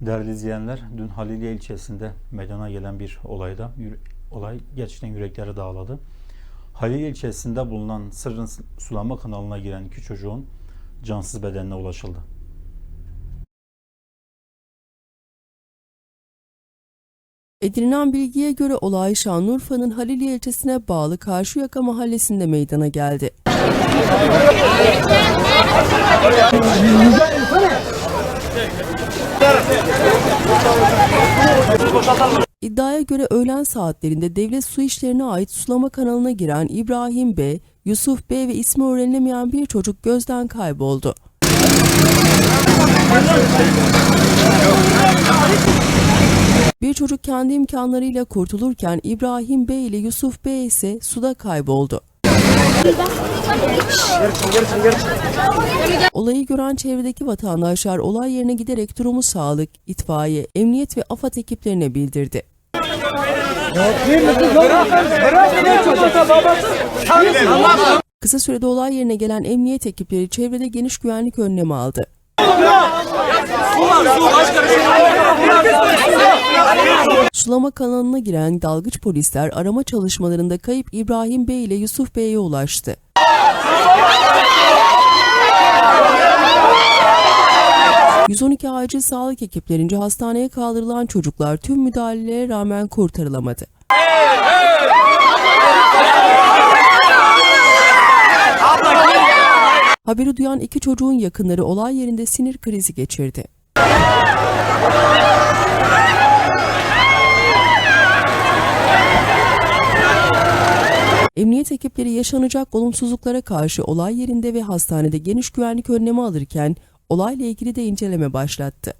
Değerli izleyenler, dün Haliliye ilçesinde meydana gelen bir olayda olay gerçekten yürekleri dağladı. Haliliye ilçesinde bulunan Sırrın Sulama kanalına giren iki çocuğun cansız bedenine ulaşıldı. Edinilen bilgiye göre olay Şanlıurfa'nın Haliliye ilçesine bağlı Karşıyaka mahallesinde meydana geldi. İddiaya göre öğlen saatlerinde devlet su işlerine ait sulama kanalına giren İbrahim B, Yusuf B ve ismi öğrenilemeyen bir çocuk gözden kayboldu. Bir çocuk kendi imkanlarıyla kurtulurken İbrahim Bey ile Yusuf Bey ise suda kayboldu. Olayı gören çevredeki vatandaşlar olay yerine giderek durumu sağlık, itfaiye, emniyet ve AFAD ekiplerine bildirdi. Kısa sürede olay yerine gelen emniyet ekipleri çevrede geniş güvenlik önlemi aldı. Sulama kanalına giren dalgıç polisler arama çalışmalarında kayıp İbrahim Bey ile Yusuf Bey'e ulaştı. ...112 acil sağlık ekiplerince hastaneye kaldırılan çocuklar tüm müdahalelere rağmen kurtarılamadı. Haberi duyan iki çocuğun yakınları olay yerinde sinir krizi geçirdi. Emniyet ekipleri yaşanacak olumsuzluklara karşı olay yerinde ve hastanede geniş güvenlik önlemi alırken olayla ilgili de inceleme başlattı.